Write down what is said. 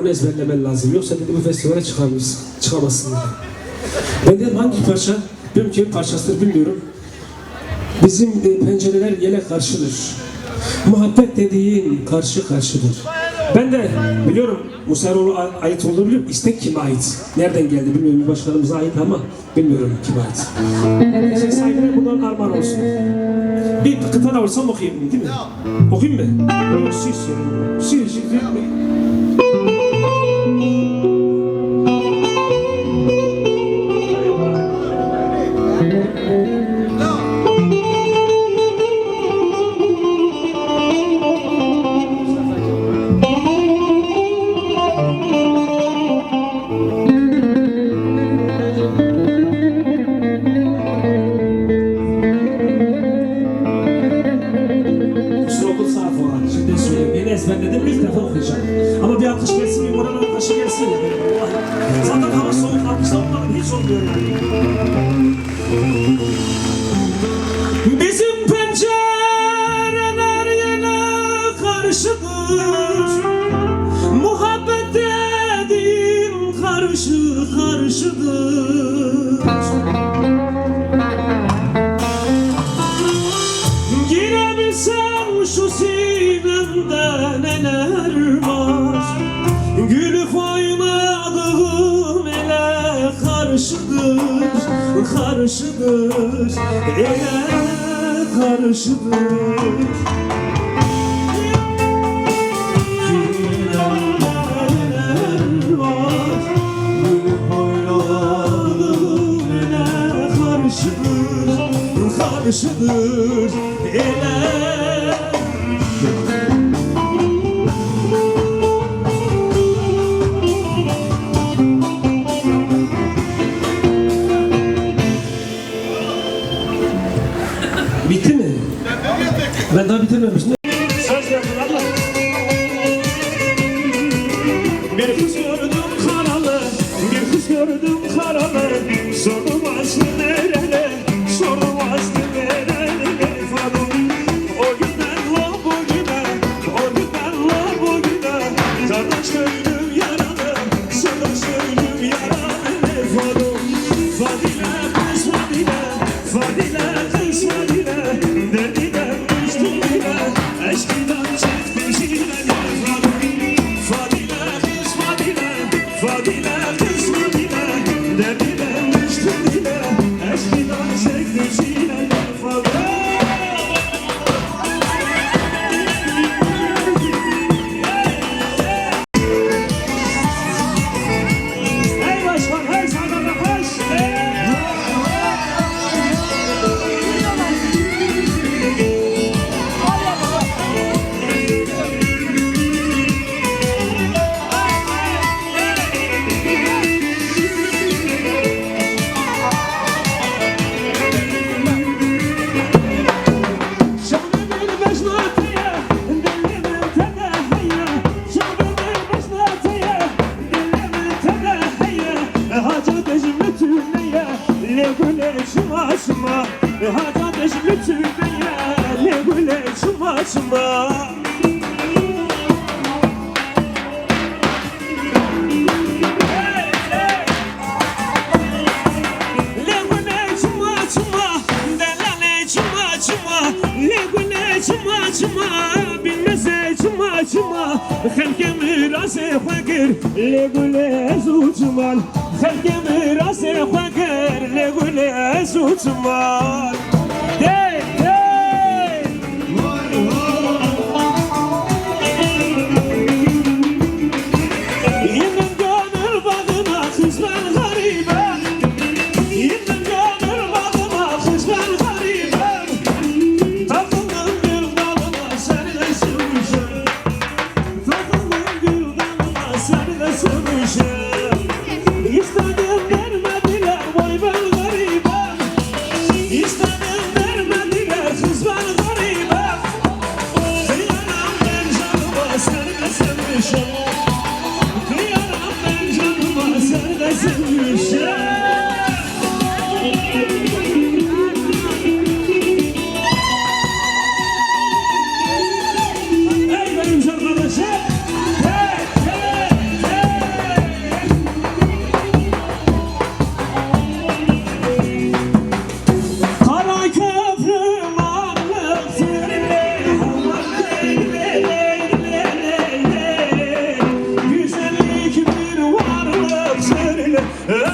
Onu ezberlemen lazım. Yoksa dedi bu festivale çıkamazsın. Dedi. Ben dedim hangi parça? Bilmiyorum ki parçasıdır bilmiyorum. Bizim e, pencereler yele karşıdır. Muhabbet dediğin karşı karşıdır. Ben de biliyorum Musa'roğlu ait olduğunu biliyorum. İstek kime ait? Nereden geldi bilmiyorum. Bir başkanımıza ait ama bilmiyorum kime ait. Neyse sahibine buradan armağan olsun. Bir kıta da olsam okuyayım değil mi? Okuyayım mı? Yok siz söyleyin. Siz, ezberledim. ilk defa okuyacağım. Ama bir alkış gelsin, bir moral alkışı gelsin. Zaten hava soğuk. Alkış almadan hiç olmuyor yani. Ele karşıdır Karşıdır, ele var Gülüp oynadığım ele Ben daha bitirmemiştim. Söz verdin abla. Bir kız gördüm karalı, bir kız gördüm karalı. Sordum aslı nereli, le güle şıma şıma. Hacı dejmi tüneye, le güle şıma şıma. Legune çuma çuma, delale çuma çuma, legune çuma tomorrow. Oh!